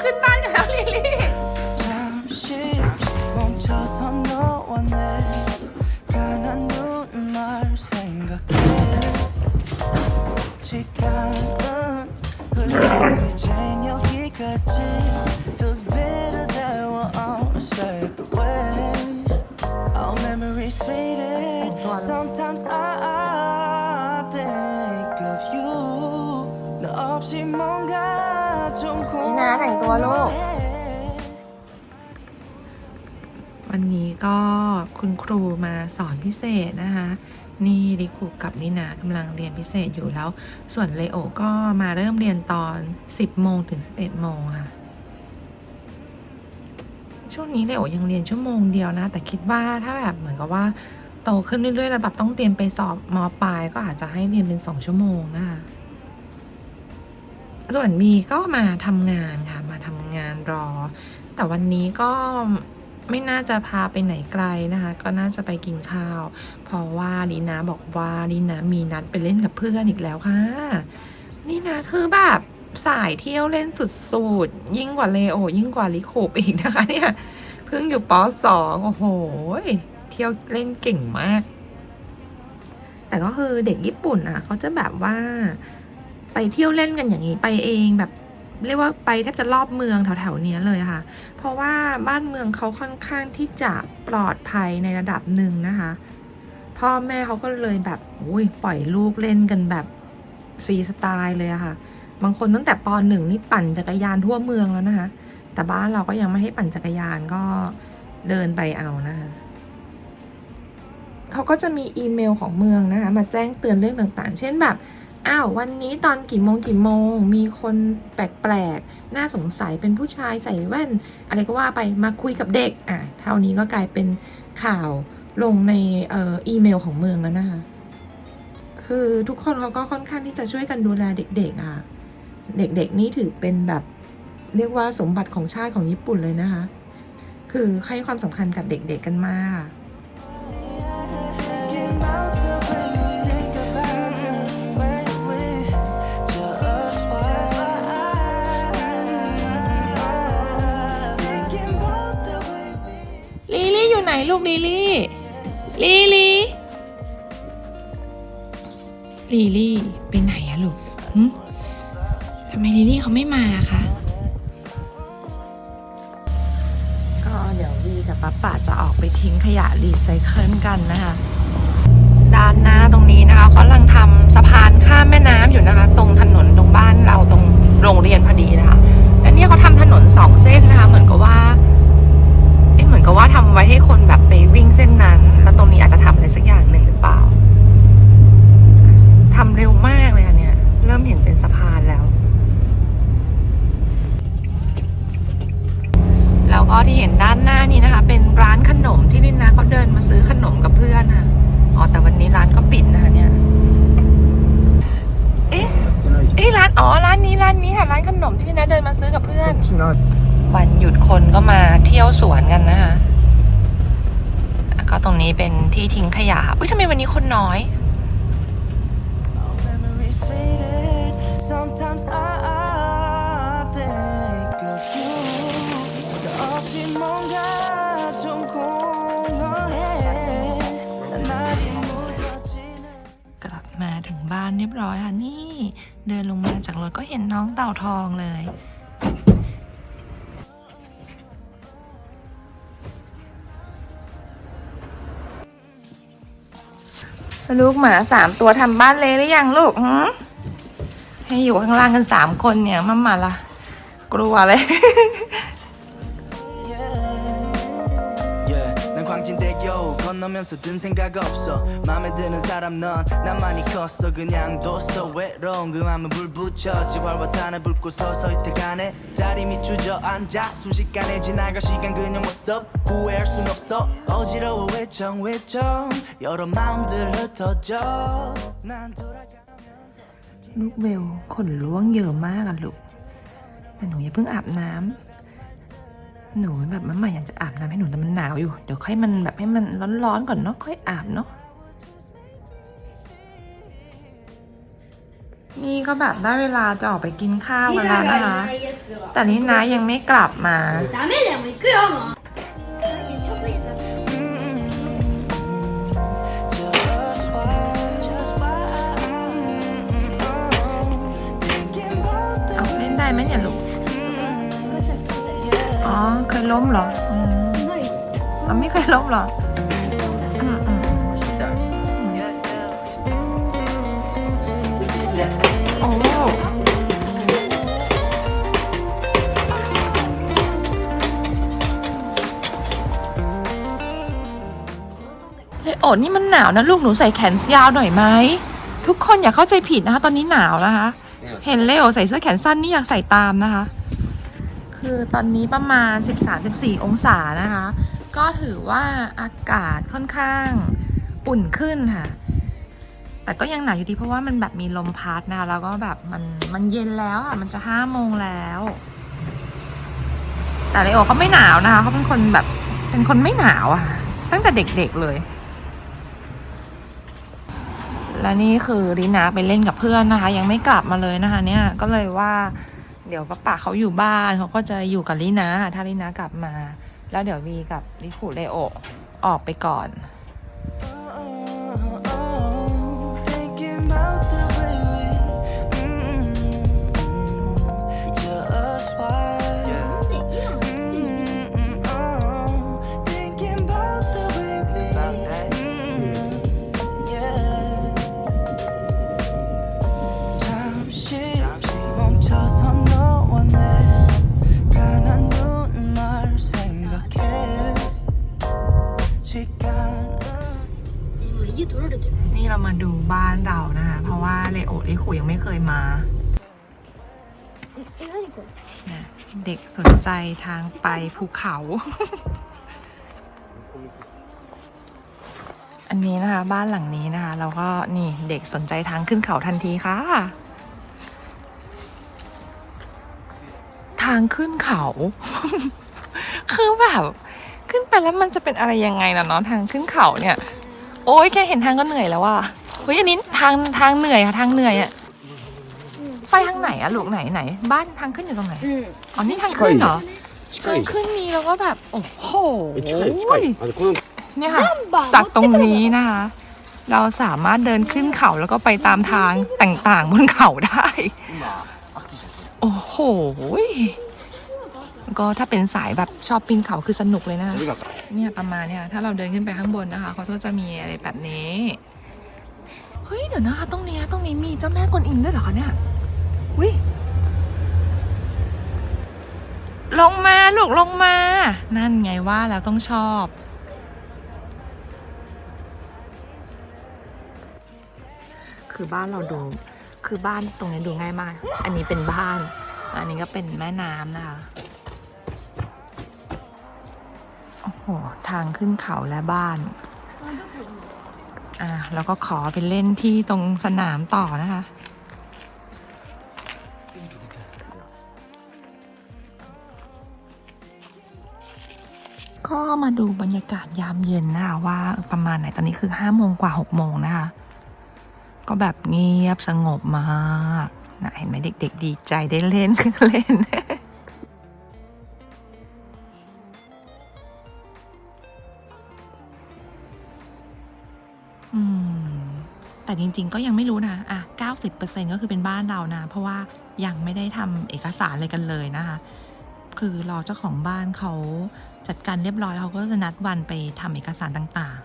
เขาขึ้นบ้านกันแล้วลิลลี่ 잠시 멈춰서 너와 내 가난 눈을 생각해 시간은 흘러 이젠 여기까지 แต่งตัวลูก วันนี้ก็คุณครูมาสอนพิเศษนะคะ นี่ดิคุกับนินากำลังเรียนพิเศษอยู่แล้ว ส่วนเลโอก็มาเริ่มเรียนตอน 10 โมงถึง 11 โมงค่ะ ช่วงนี้เลโอยังเรียนชั่วโมงเดียวนะ แต่คิดว่าถ้าแบบเหมือนกับว่าโตขึ้นเรื่อยๆแล้วแบบต้องเตรียมไปสอบมปลายก็อาจจะให้เรียนเป็น 2 ชั่วโมงนะคะ ส่วนมีก็มาทำงานค่ะ มาทำงานรอ แต่วันนี้ก็ไม่น่าจะพาไปไหนไกลนะคะ ก็น่าจะไปกินข้าว เพราะว่าลีนาบอกว่าลีนามีนัดไปเล่นกับเพื่อนอีกแล้วค่ะ นี่นะคือแบบสายเที่ยวเล่นสุดๆ ยิ่งกว่าเลโอ ยิ่งกว่าลิโคปอีกนะคะเนี่ย เพิ่งอยู่ปสองโอ้โห เที่ยวเล่นเก่งมาก แต่ก็คือเด็กญี่ปุ่นอะ เขาจะแบบว่า ไปเที่ยวเล่นกันอย่างนี้ไปเองแบบเรียกว่าไปแทบจะรอบเมืองแถวๆนี้เลยค่ะ เพราะว่าบ้านเมืองเขาค่อนข้างที่จะปลอดภัยในระดับหนึ่งนะคะ พ่อแม่เขาก็เลยแบบโอ้ยปล่อยลูกเล่นกันแบบฟรีสไตล์เลยอะค่ะ บางคนตั้งแต่ปหนึ่งนี่ปั่นจักรยานทั่วเมืองแล้วนะคะ แต่บ้านเราก็ยังไม่ให้ปั่นจักรยานก็เดินไปเอานะคะเขาก็จะมีอีเมลของเมืองนะคะ มาแจ้งเตือนเรื่องต่างๆ เช่นแบบ อ้าววันนี้ตอนกี่โมงกี่โมง มีคนแปลกๆ น่าสงสัยเป็นผู้ชายใส่แว่น อะไรก็ว่าไปมาคุยกับเด็กอะเท่านี้ก็กลายเป็นข่าวลงในเอ่ออีเมลของเมืองแล้วนะคะคือทุกคนเขาก็ค่อนข้างที่จะช่วยกันดูแลเด็กๆอะเด็กๆนี่ถือเป็นแบบเรียกว่าสมบัติของชาติของญี่ปุ่นเลยนะคะ คือให้ความสำคัญกับเด็กๆกันมาก นลูกลิลี่ลิลี่ลิลี่ไปไหนอะลูกทำไมลิลี่เขาไม่มาคะก็เดี๋ยววีกับป๊าป๋าจะออกไปทิ้งขยะรีไซเคิลกันนะคะด้านหน้าตรงนี้นะคะเขากำลังทำสะพานข้ามแม่น้ำอยู่นะคะ ตรงถนนตรงบ้านเราตรงโรงเรียนพอดีนะคะ และเนี่ยเขาทำถนนสองเส้นนะคะ เหมือนกับว่า เหมือนกับว่าทำไว้ให้คนแบบไปวิ่งเส้นนั้น แล้วตรงนี้อาจจะทำอะไรสักอย่างหนึ่งหรือเปล่าทำเร็วมากเลยค่ะเนี่ยเริ่มเห็นเป็นสะพานแล้ว แล้วก็ที่เห็นด้านหน้านี้นะคะ เป็นร้านขนมที่ลินนาเขาเดินมาซื้อขนมกับเพื่อนค่ะอ๋อแต่วันนี้ร้านก็ปิดนะคะเนี่ยเอ๊ะเอ๊ะร้านอ๋อร้านนี้ร้านนี้ค่ะร้านขนมที่ลินนาเดินมาซื้อกับเพื่อน วันหยุดคนก็มาเที่ยวสวนกันนะคะก็ตรงนี้เป็นที่ทิ้งขยะอุ้ยทำไมวันนี้คนน้อย กลับมาถึงบ้านเรียบร้อยค่ะนี่ เดินลงมาจากรถก็เห็นน้องเต่าทองเลย ลูกหมาสามตัวทำบ้านเลยหรือยังลูกให้อยู่ข้างล่างกันสามคนเนี่ยมัมมาละกลัวเลย 건너면서 든 생각 없어 맘에 드는 사람 넌난 많이 컸어 그냥 뒀어 외로운 그 맘은 불 붙여 지활화탄을 붉고 서서히 태가네 다리 밑 주저앉아 순식간에 지나가 시간 그냥 what's up 후회할 순 없어 어지러워 외정 외정 여러 마음들 흩어져 난 돌아가 ลูกเบลขนร่วงเยอะมากอะลูก แต่หนูอย่าเพิ่งอาบน้ำ หนูแบบมันใหม่อยากจะอาบน้ำให้หนูแต่มันหนาวอยู่ เดี๋ยวค่อยมันแบบให้มันร้อนๆก่อนเนาะค่อยอาบเนาะ นี่ก็แบบได้เวลาจะออกไปกินข้าวกัน リ แล้ว ナが นะ い คะ ないやつは แต่นี่นะยังไม่กลับมา ダメだよもう行くよもう ล้มเหรออืมอ๋อไม่เคยล้มเหรออืมอืมอืมโอ้เลยโอดนี่มันหนาวนะลูกหนูใส่แขนยาวหน่อยไหม ทุกคนอย่าเข้าใจผิดนะคะ ตอนนี้หนาวนะคะ เห็นเลโอใส่เสื้อแขนสั้นนี่อยากใส่ตามนะคะ คือตอนนี้ประมาณ 13-14 องศานะคะ ก็ถือว่าอากาศค่อนข้างอุ่นขึ้นค่ะ แต่ก็ยังหนาวอยู่ดีเพราะว่ามันแบบมีลมพัดนะคะแล้วก็แบบมันมันเย็นแล้วอะ มันจะห้าโมงแล้ว แต่เลโอเขาไม่หนาวนะคะเขาเป็นคนแบบเป็นคนไม่หนาวอะ ตั้งแต่เด็กๆเลย และนี่คือรินาไปเล่นกับเพื่อนนะคะ ยังไม่กลับมาเลยนะคะ เนี่ยก็เลยว่า เดี๋ยวป้าป่าเขาอยู่บ้านเขาก็จะอยู่กับลินาถ้าลินากลับมา แล้วเดี๋ยววีกับลิคุเลโอออกไปก่อน เด็กสนใจทางไปภูเขา อันนี้นะคะ บ้านหลังนี้นะคะ เราก็นี่เด็กสนใจทางขึ้นเขาทันทีค่ะ ทางขึ้นเขา คือแบบขึ้นไปแล้วมันจะเป็นอะไรยังไงล่ะเนาะทางขึ้นเขาเนี่ย โอ้ยแค่เห็นทางก็เหนื่อยแล้วว่ะเฮ้ยอันนี้ทางทางเหนื่อยค่ะทางเหนื่อยอะ ไปทางไหนอะลูกไหนไหน บ้านทางขึ้นอยู่ตรงไหน うん อ๋อนี่ทางขึ้นเหรอ 近 ทาง い ขึ้นนี้แล้วก็แบบ โอ้โห え近い近いあのこの เนี่ยค่ะ バー จากตรงนี้นะคะ เราสามารถเดินขึ้นเขาแล้วก็ไปตามทางต่างๆบนเขาได้ โอ้โหก็ถ้าเป็นสายแบบชอบปีนเขาคือสนุกเลยนะคะ それが เนี่ยประมาณเนี่ยถ้าเราเดินขึ้นไปข้างบนนะคะเขาก็จะมีอะไรแบบนี้ เฮ้ยเดี๋ยวนะคะตรงเนี้ยตรงนี้มีเจ้าแม่กวนอิมด้วยเหรอคะเนี่ย วิลงมาลูกลงมา นั่นไงว่าแล้วต้องชอบ คือบ้านเราดู คือบ้านตรงนี้ดูง่ายมาก อันนี้เป็นบ้าน อันนี้ก็เป็นแม่น้ำนะคะ โอ้โห ทางขึ้นเขาและบ้าน อ่า แล้วก็ขอไปเล่นที่ตรงสนามต่อนะคะ ก็มาดูบรรยากาศยามเย็นนะคะว่าประมาณไหนตอนนี้คือห้าโมงกว่าหกโมงนะคะ ก็แบบเงียบสงบมากนะเห็นไหมเด็ก ๆ ดีใจได้เล่นเล่นอืมแต่จริง ๆ ก็ยังไม่รู้นะ อะ 90%ก็คือเป็นบ้านเรานะ เพราะว่ายังไม่ได้ทำเอกสารอะไรกันเลยนะคะ คือรอเจ้าของบ้านเขาจัดการเรียบร้อยเขาก็จะนัดวันไปทำเอกสารต่าง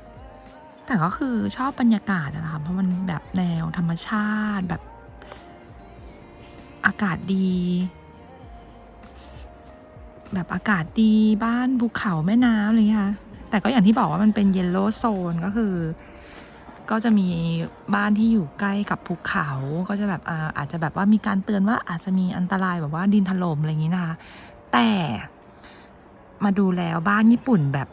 ๆ แต่ก็คือชอบบรรยากาศนะคะเพราะมันแบบแนวธรรมชาติแบบอากาศดี แบบอากาศดีบ้านภูเขาแม่น้ำอะไรเงี้ยค่ะแต่ก็อย่างที่บอกว่ามันเป็นเยลโล่โซนก็คือ ก็จะมีบ้านที่อยู่ใกล้กับภูเขาก็จะแบบอาจจะแบบว่ามีการเตือนว่าอาจจะมีอันตรายแบบว่าดินถล่มอะไรอย่างนี้นะคะ แต่มาดูแล้วบ้านญี่ปุ่นแบบ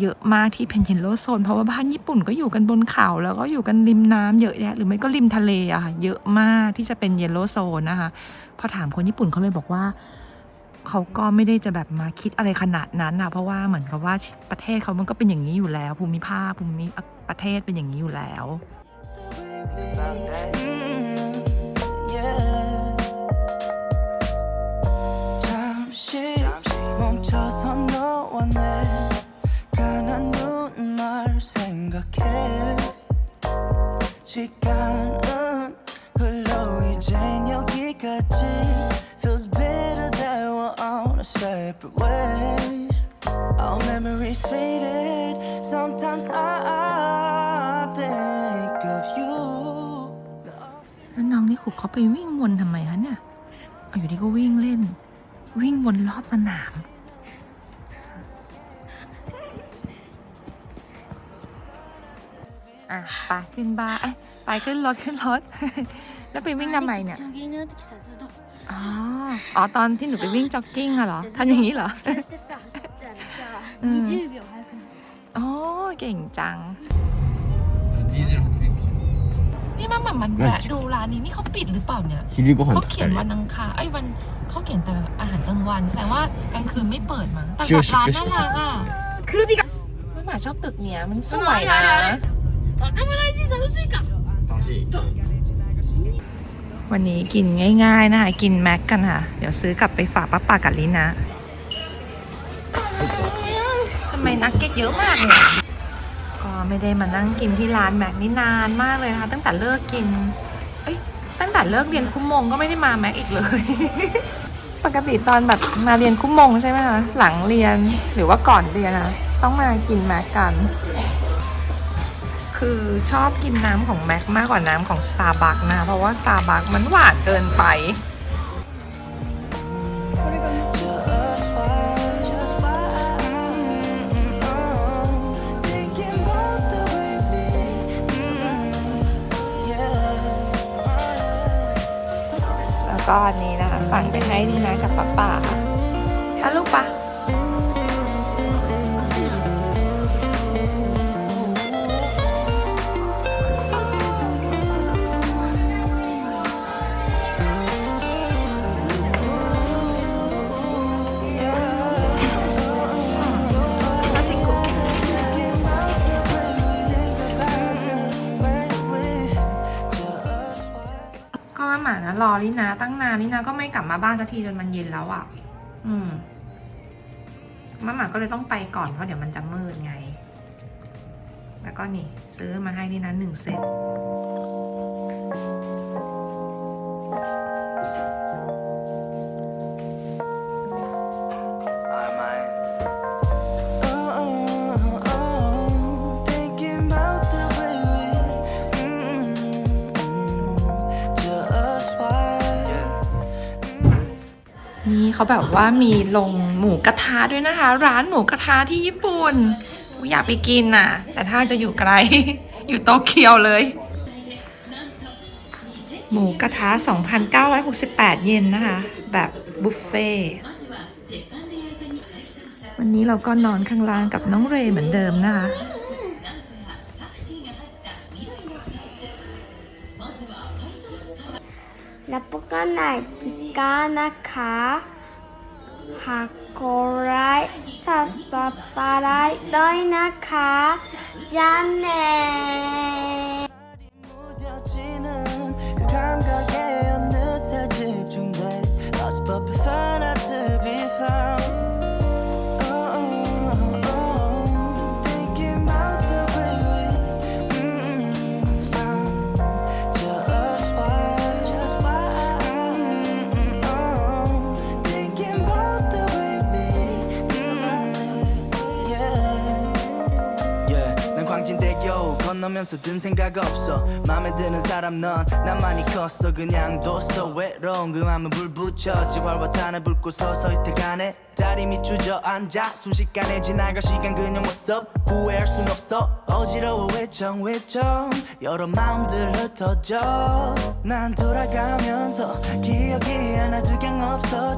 เยอะมากที่เป็นเยลโลโซน เพราะว่าบ้านญี่ปุ่นก็อยู่กันบนเขา แล้วก็อยู่กันริมน้ำเยอะแยะ หรือไม่ก็ริมทะเลอะค่ะเยอะมากที่จะเป็นเยลโลโซนนะคะ พอถามคนญี่ปุ่นเขาเลยบอกว่า เขาก็ไม่ได้จะแบบมาคิดอะไรขนาดนั้นนะเพราะว่าเหมือนกับว่าประเทศเขามันก็เป็นอย่างนี้อยู่แล้ว ภูมิภาคภูมิ ประเทศเป็นอย่างนี้อยู่แล้ว 시간은 흘러 여기까지. Feels that we're on separate ways. Our memories faded. Sometimes I, I think of you. แล้วน้องนี่ขุกเขาไปวิ่งวนทำไมคะเนี่ยเอาอยู่ดีก็วิ่งเล่น วิ่งวนรอบสนาม อ่ะไปขึ้นบ้านเอ้ยไปขึ้นรถขึ้นรถ แล้วไปวิ่งทำไมเนี่ย ジョギングの時さずっと อ๋อ อ๋อ ตอนที่หนูไปวิ่งจ็อกกิ้งอะเหรอทำอย่างนี้เหรอ こうしてさ走ったらさうん20秒早くなる โอ้เก่งจังนี่มันแบบมันแวะดูร้านนี้นี่เขาปิดหรือเปล่าเนี่ยเขาเขียนวันอังคารไอ้วันเขาเขียนแต่อาหารกลางวันแสดงว่ากลางคืนไม่เปิดมั้งแต่ร้านน่ารักอะ 그루비가 แม่หมาชอบตึกเนี้ยมันสวยนะ 아까만하지 너무 수익가 다시 วันนี้กินง่าย ๆ นะคะกินแม็กกันค่ะ เดี๋ยวซื้อกลับไปฝากป้าป่ากับลินะ มนักเก็ตเยอะมากเนี่ยก็ไม่ได้มานั่งกินที่ร้านแม็กนี่นานมากเลยนะคะ ตั้งแต่เลิกกิน เอ้ยตั้งแต่เลิกเรียนคุ้มมงก็ไม่ได้มาแม็กอีกเลย ปกติตอนแบบมาเรียนคุ้มมงใช่ไหมคะหลังเรียนหรือว่าก่อนเรียนอะต้องมากินแม็กกัน คือชอบกินน้ำของแม็กมากกว่าน้ำของ Starbucks นะ เพราะว่า Starbucks มันหวานเกินไป ก้อนนี้นะคะ สั่งไปให้ดีนะกับป้าป่าอะลูกปะานนี่นาก็ไม่กลับมาบ้านสักทีจนมันเย็นแล้วอะ อืมมาหมาก็เลยต้องไปก่อนเพราะเดี๋ยวมันจะมืดไง แล้วก็นี่ ซื้อมาให้นี่นะหนึ่งเซต เขาแบบว่ามีลงหมูกระทะด้วยนะคะ ร้านหมูกระทะที่ญี่ปุ่นอยากไปกินน่ะ แต่ถ้าจะอยู่ไกล อยู่โตเกียวเลย หมูกระทะ 2,968 เยนนะคะ แบบบุฟเฟ่วันนี้เราก็นอนข้างล่างกับน้องเรย์เหมือนเดิมนะคะรับประกันไหนกิกานะคะ หากก 건 너면서 든 생각 없어. 맘에 드는 사람 넌 나만이 컸어. 그냥 뒀어. 외로운 그 맘은 불 붙여 지활과 탄을 붉고 서서히 태가네 다리 밑 주저앉아. 순식간에 지나가 시간 그냥 what's up 후회할 순 없어. 어지러워. 외정 외정. 여러 마음들 흩어져. 난 돌아가면서 기억이 하나 두경 없어